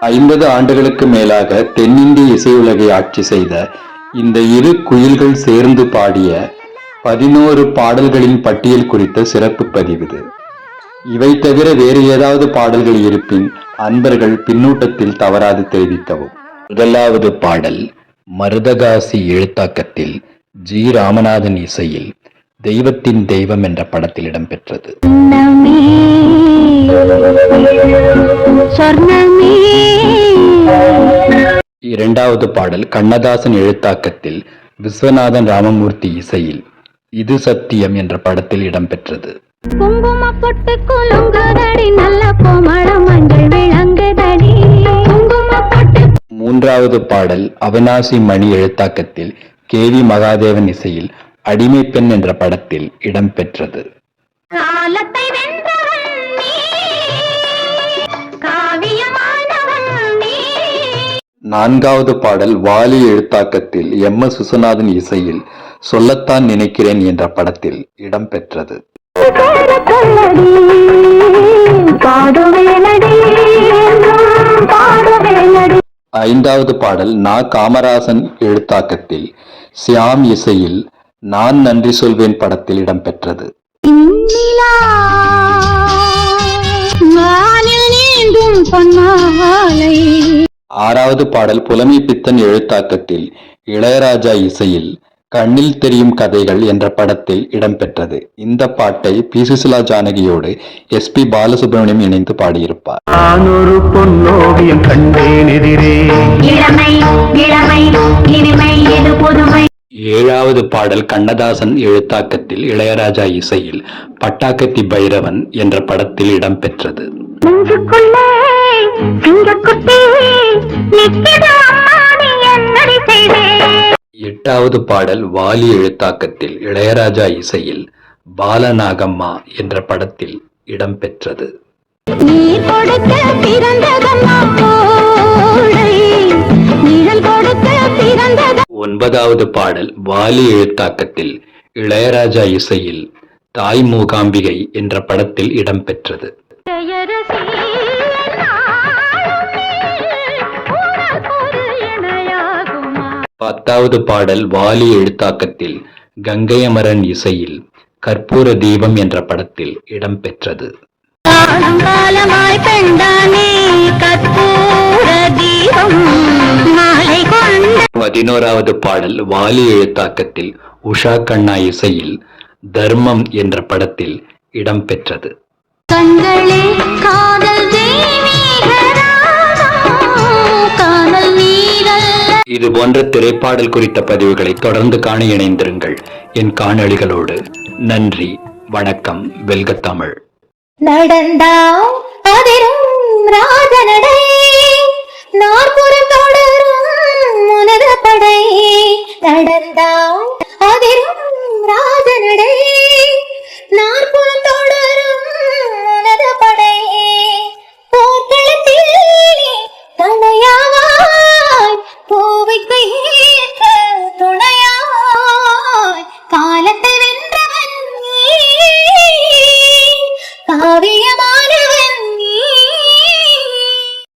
ஐம்பது ஆண்டுகளுக்கு மேலாக தென்னிந்திய இசையுலகை ஆட்சி செய்த இந்த இரு குயில்கள் சேர்ந்து பாடிய பதினோரு பாடல்களின் பட்டியல் குறித்த சிறப்பு பதிவு இவை தவிர வேறு ஏதாவது பாடல்கள் இருப்பின் அன்பர்கள் பின்னூட்டத்தில் தவறாது தெரிவிக்கவும். முதலாவது பாடல் மருதகாசி எழுத்தாக்கத்தில் ஜி. ராமநாதன் இசையில் தெய்வத்தின் தெய்வம் என்ற படத்தில் இடம்பெற்றது. இரண்டாவது பாடல் கண்ணதாசன் எழுத்தாக்கத்தில் விஸ்வநாதன் ராமமூர்த்தி இசையில் இது சத்தியம் என்ற படத்தில் இடம்பெற்றது. குங்கும பொட்டு குலுங்குதடி நல்ல கோமள மஞ்சள் விளங்குதடி. மூன்றாவது பாடல் அவினாசி மணி எழுத்தாக்கத்தில் கே வி மகாதேவன் இசையில் அடிமை பெண் என்ற படத்தில் இடம்பெற்றது காலத்தை நான்காவது பாடல் வாலி எழுத்தாக்கத்தில் எம். எஸ். விஸ்வநாதன் இசையில் சொல்லத்தான் நினைக்கிறேன் என்ற படத்தில் இடம்பெற்றது ஐந்தாவது பாடல் நா. காமராசன் எழுத்தாக்கத்தில் சியாம் இசையில் நான் நன்றி சொல்வேன் படத்தில் இடம்பெற்றது. ஆறாவது பாடல் புலமை பித்தன் எழுத்தாக்கத்தில் இளையராஜா இசையில் கண்ணில் தெரியும் கதைகள் என்ற படத்தில் இடம்பெற்றது. இந்த பாட்டை பி. சுசிலா ஜானகியோடு எஸ். பி. பாலசுப்ரமணியம் இணைந்து பாடியிருப்பார். நான் ஒரு பொன்னோவியம் கண்டேன் எதிரே. ஏழாவது பாடல் கண்ணதாசன் எழுத்தாக்கத்தில் இளையராஜா இசையில் பட்டாக்கத்தி பைரவன் என்ற படத்தில் இடம்பெற்றது. எட்டாவது பாடல் வாலி எழுத்தாக்கத்தில் இளையராஜா இசையில் பாலநாகம்மா என்ற படத்தில் இடம்பெற்றது. நீ ஒன்பதாவது பாடல் வாலி எழுத்தாக்கத்தில் இளையராஜா இசையில் தாய் மூகாம்பிகை என்ற படத்தில் இடம்பெற்றது. பத்தாவது பாடல் வாலி எழுத்தாக்கத்தில் கங்கையமரன் இசையில் கற்பூர தீபம் என்ற படத்தில் இடம்பெற்றது. பதினோராவது பாடல் வாலி எழுத்தாக்கத்தில் உஷா கண்ணா இசையில் தர்மம் என்ற படத்தில் இடம்பெற்றது. இது போன்ற திரைப்பாடல் குறித்த பதிவுகளை தொடர்ந்து காண இணைந்திருங்கள். என் காணொளிகளோடு நன்றி வணக்கம் வெல்க தமிழ். நடந்தால் அதிரும் ராஜனடை நாற்புறம் había